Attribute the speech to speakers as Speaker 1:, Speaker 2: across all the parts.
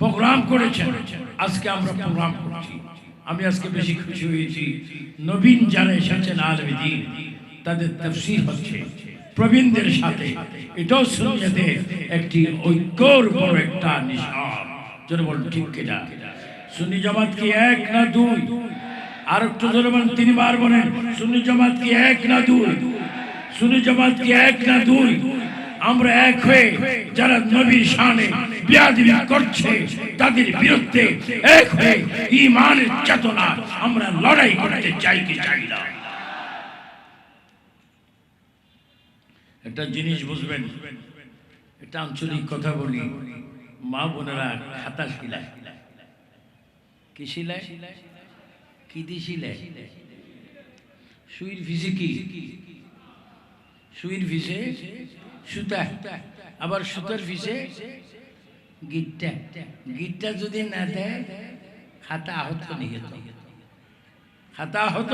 Speaker 1: Programme করেছেন। আজকে আমরা প্রোগ্রাম করছি। আমি আজকে বেশি খুশি হয়েছি। নবীন যারা এসেছেন আলমদিন তাদের তফসির হচ্ছে। প্রবীণদের সাথে এটাও সুনিয়তে একটি ঐক্যর বড় একটা নিশান। যেন বল ঠিক কিনা সুন্নি জামাত কি এক না দুই? আর একটু জোরে বলেন, তিনবার বলেন, সুন্নি জামাত কি এক না দুই? সুন্নি জামাত কি এক না দুই? আমরা এক হয়ে যারা নবীর শানে বিয়াদিবি করছে, তাদের বিরুদ্ধে এক হয়ে ইমানের চেতনা আমরা লড়াই করতে চাই কি চাই না। একটা জিনিস বুঝবেন, একটা আঞ্চলিক কথা বলি। মা বোনেরা খাতা শিলায়। কি শিলায়? কি দিয়ে শিলায়? সুইর ভিসে কি সুইর ভিসে সুতা আবার সুতার ভিসে গিটটা। গিটটা যদি না দেয় খাতা আহত নিহত। খাতা আহত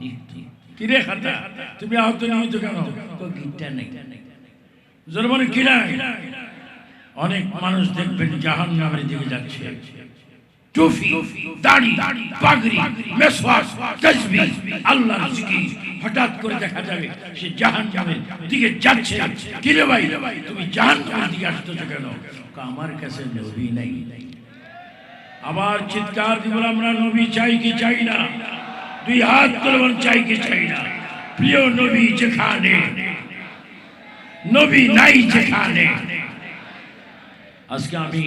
Speaker 1: নিহত। কিরে খাতা? তুমি আহত নিহত কেন? তো গিটটা নেই। জরমানে কিনা অনেক মানুষ দেখবেন জাহান নামের দিকে যাচ্ছে। টুফি দাড়ি পাগড়ি মেসওয়াক তাসবিহ আল্লাহর জিকির হঠাৎ করে দেখা যাবে সে জাহান্নামের দিকে যাচ্ছে। কিরে ভাই? তুমি জাহান্নামের দিকে আসতেছো কেন? কা, আমার কাছে নবী নাই। আবার চিৎকার দিব আমরা নবী চাই কি চাই না? দুই হাত তুলে বল চাই কি চাই না? প্রিয় নবী যেখানে, নবী নাই যেখানে। আজকে আমি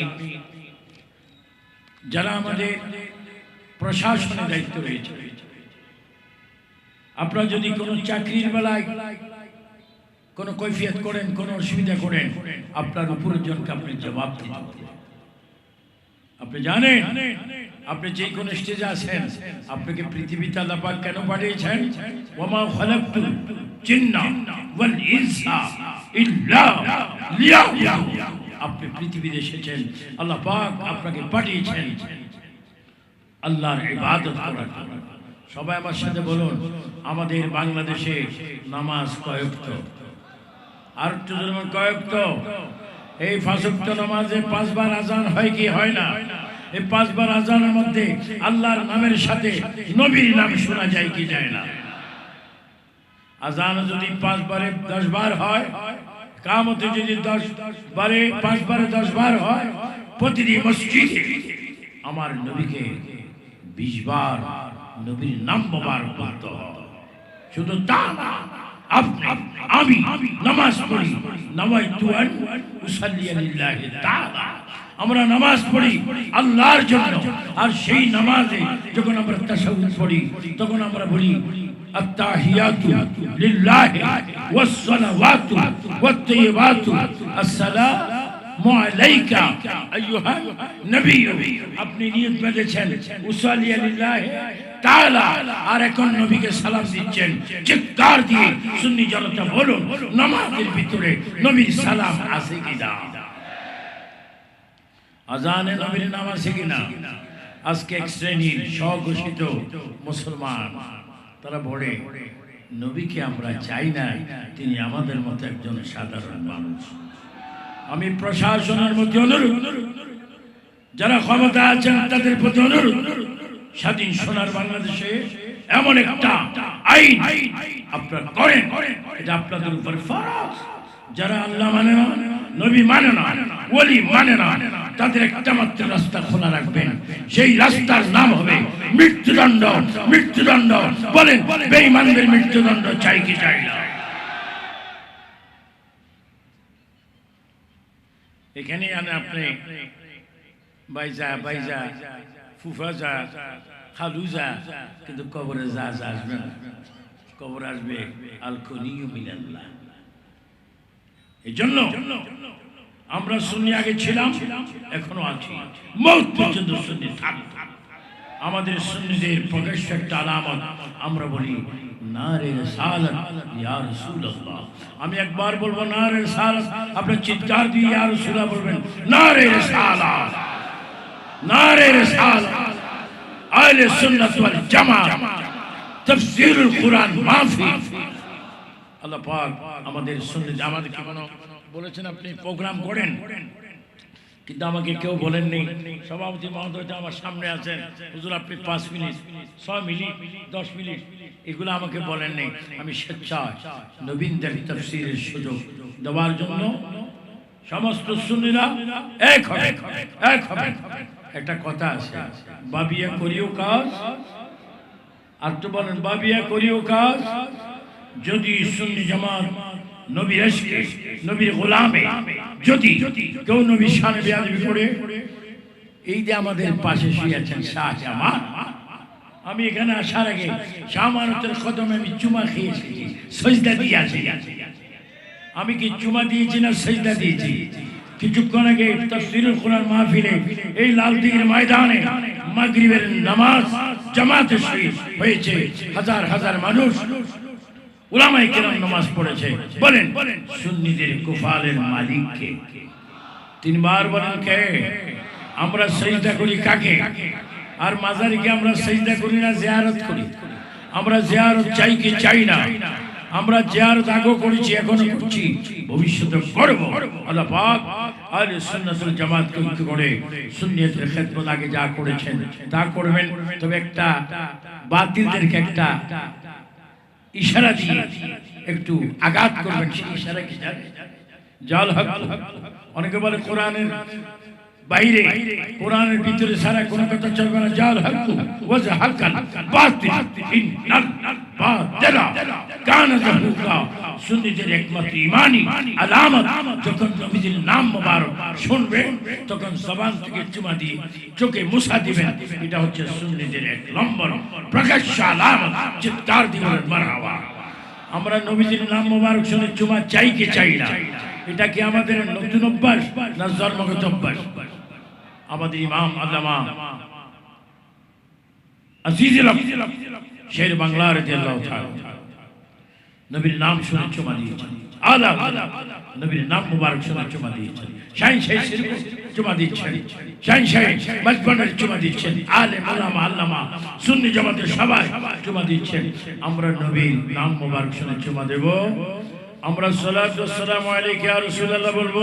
Speaker 1: যারা আমাদের প্রশাসনের দায়িত্ব রয়েছে। আপনারা যদি কোনো চাকরির বেলায় কোনো কৈফিয়ত করেন, কোনো অসুবিধা করেন, আপনার উপরের জনকে আপনি জবাব আপনি জানেন, আপনি যে কোন স্টেজে আছেন, আপনাকে পৃথিবীতে আল্লাহ পাক কেন পাঠিয়েছেন? ওমা খালাকতু জিন্না ওয়াল ইনসা ইল্লা আপনি পৃথিবীতে এসেছেন, আল্লাহ পাক আপনাকে পাঠিয়েছেন। আল্লাহর ইবাদত করার। সবাই আমার সাথে বলুন, আমাদের বাংলাদেশে নামাজ কয়েকত আর একটু যেমন কয়েকত এই ফাঁসক্ত নামাজে পাঁচবার আজান হয় কি হয় না? এই পাঁচবার আজানের মধ্যে আল্লাহর নামের সাথে নবীর নাম শোনা যায় কি যায় না? আজান যদি পাঁচবারে দশ বার হয় কামতে যদি দশ বারে, পাঁচ বারে, দশ বার হয়, প্রতিটি মসজিদে আমার নবীকে বিশ বার নবীর নাম বার করতে শুধু তা আমি নামাজ পড়ি, নামাজ তুয়ান উসাল্লিয়া লিল্লাহি তাআলা। আমরা নামাজ পড়ি আল্লাহর জন্য। আর সেই নামাজে যখন আমরা তাশাহুদ পড়ি, তখন আমরা বলি আপনি নিয়ত বেঁধেছেন আর এখন নবীকে সালাম দিচ্ছেন, চিৎকার দিয়ে সুন্নি জনতা বলুন, নামাজের ভিতরে নবীর সালাম আছে কিনা আজানে নবীর নাম আছে কিনা? আজকে এক শ্রেণির স্বঘোষিত মুসলমান, তারা বলে, নবীকে আমরা চাই না, তিনি আমাদের মতো একজন সাধারণ মানুষ। আমি প্রশাসনের মধ্যে অনুরোধ, যারা ক্ষমতা আছেন, তাদের প্রতি অনুরোধ, স্বাধীন সোনার বাংলাদেশে এমন একটা আইন আপনার করেন, এটা আপনাদের উপর ফরজ। যারা আল্লাহ মানে না, নবী মানে না ওলি মানে না, তাদের একটা মাত্র রাস্তা খোলা রাখবেন। সেই রাস্তার নাম হবে মৃত্যুদণ্ড। মৃত্যুদণ্ড। বলেন, বেঈমানদের মৃত্যুদণ্ড চাই কি চাই না? এখানে আনে আপনি বাইজা বাইজা, ফুফা যা, খালু যা, কিন্তু কবরে যা যা আসবে না। কবর আসবে আলকনিও মিলাল্লাহ এই জন্য আমরা শুনি আগে ছিলাম এখনও আছি। মৌত পর্যন্ত শুনি থাক আমাদের সুন্নিদের প্রকাশ্য একটা আলামত আমরা বলি আমি একবার বলব নারে সালাত আপনি চিৎকার দিয়ে ইয়া রাসূলুল্লাহ বলবেন নারে সালাত নারে সালাত আহলে সুন্নাত ওয়াল জামাত তাফসীরুল কুরআন মাফি। আল্লাহ পাক আমাদের সুন্নি আমাদের কি বলেছেন আপনি, প্রোগ্রাম করেন। কিন্তু আমাকে কেউ বলেননি। সভাপতি মহোদয় আমার সামনে আছেন। হুজুর, আপনি পাঁচ মিনিট, ছয় মিনিট, দশ মিনিট, এগুলো আমাকে বলেননি। আমি স্বেচ্ছায় নবীনদের তফসিরের সুযোগ দেওয়ার জন্য সমস্ত সুন্নিরা এক হবে এক হবে। একটা কথা আছে, বাবিয়া করিও কাজ। আর তো বলেন, বাবিয়া করিও কাজ। যদি সুন্নি জামাত নবীর এসকে নবীর গোলামে। যদি কেউ নবীর সামনে বেয়াদবি করে, এই যে আমাদের পাশে শুয়েছেন শাহ জামান আমি এখানে আসার আগে শাহমানতের কদমে আমি চুমা খেয়েছি সজদা দিয়ে আমি কি চুমা দিয়েছি না সজদা দিয়েছি? কিছুক্ষণ আগে তফসিরুল কোরআন মাহফিলে এই লাল লালদিঘির ময়দানে মাগরিবের নামাজ জামাতে শহীদ হয়েছে। হাজার হাজার মানুষ উলামায়ে কেরাম নামাজ পড়েছে। বলেন। সুন্নিদের কুফালের মালিক কে তিনবার বলেন কে? আমরা সেজদা করি কাকে? আর মাজারিকে আমরা সেজদা করি না জিয়ারত করি। আমরা জিয়ারত চাই কি চাই না? আমরা জিয়ারত আগেও করেছি এখনও করছি। ভবিষ্যতে করব। আল্লাহ পাক আর সুন্নাতুল জামাত ঐক্য করে সুন্নিয়তের খেদমত আগে যা করেছেন তা করবেন। তবে একটা বাতিলদেরকে একটা ইশারা দিয়ে একটু আঘাত করবেন সেই ইশারা কি জল জাল হক, অনেকে বলে কোরআনের বাইরে, কোরআনের ভিতরে সারা কোন কথা চলবে না। জাল হক ওয়াজ হাকান বাতিল ইন্নাল যখন নবীজির নাম মোবারক শুনবে, তখন চোখে এটা হচ্ছে চিৎকার আমরা নবীজির নাম মোবারক শুনে চুমা চাই কি চাই না? এটা কি আমাদের নতুন অভ্যাস না জন্মগত অভ্যাস? আমাদের ইমাম আল্লামা আজিজুল শের বাংলা রাদিয়াল্লাহু তাআলা নবীর নাম শুনে চুমা দিয়েছেন। আলা নবীর নাম মুবারক শুনে চুমা দিয়েছেন। শাইন শাইন সুন্নি জামাতের সবাই আমরা নবীর নাম মুবারক শুনে চুমা দেব। আমরা সালাতু আসসালামু আলাইকা ইয়া রাসূলুল্লাহ বলব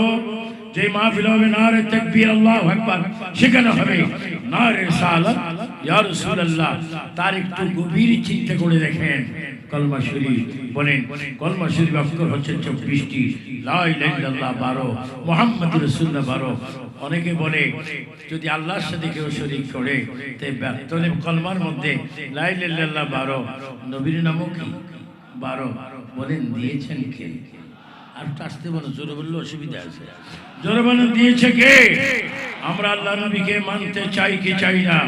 Speaker 1: যে মাহফিল হবে নারে তাকবীর, আল্লাহু আকবার। সেখানে হবে নারে সালাত তার একটু গভীর চিন্তা করে দেখেন। কলমা শরীফ, বলেন, কলমা শরীফ অক্ষর হচ্ছে চব্বিশটি, লা ইলাহা বারো মোহাম্মদ রাসূলুল্লাহ বারো। অনেকে বলে, যদি আল্লাহর সাথে কেউ শরীক করে তাহলে কলমার মধ্যে লা ইলাহা ইল্লাল্লাহ বারো, নবীর নামও কি? বারো। বলেন, দিয়েছেন কে? আস্তে আসতে জোরে বললে অসুবিধা আছে। জোরে বলে দিয়েছে কে? আমরা আল্লাহ নবীকে মানতে চাই কি চাই না?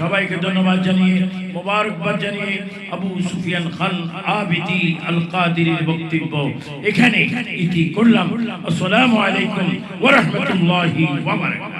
Speaker 1: সবাইকে ধন্যবাদ জানিয়ে, মোবারকবাদ জানিয়ে আবু সুফিয়ান খান আবিদি আল কাদির বক্তব্য এখানে ইতি করলাম। আসসালামু আলাইকুম ওয়া রাহমাতুল্লাহি ওয়া বারাকাতুহু।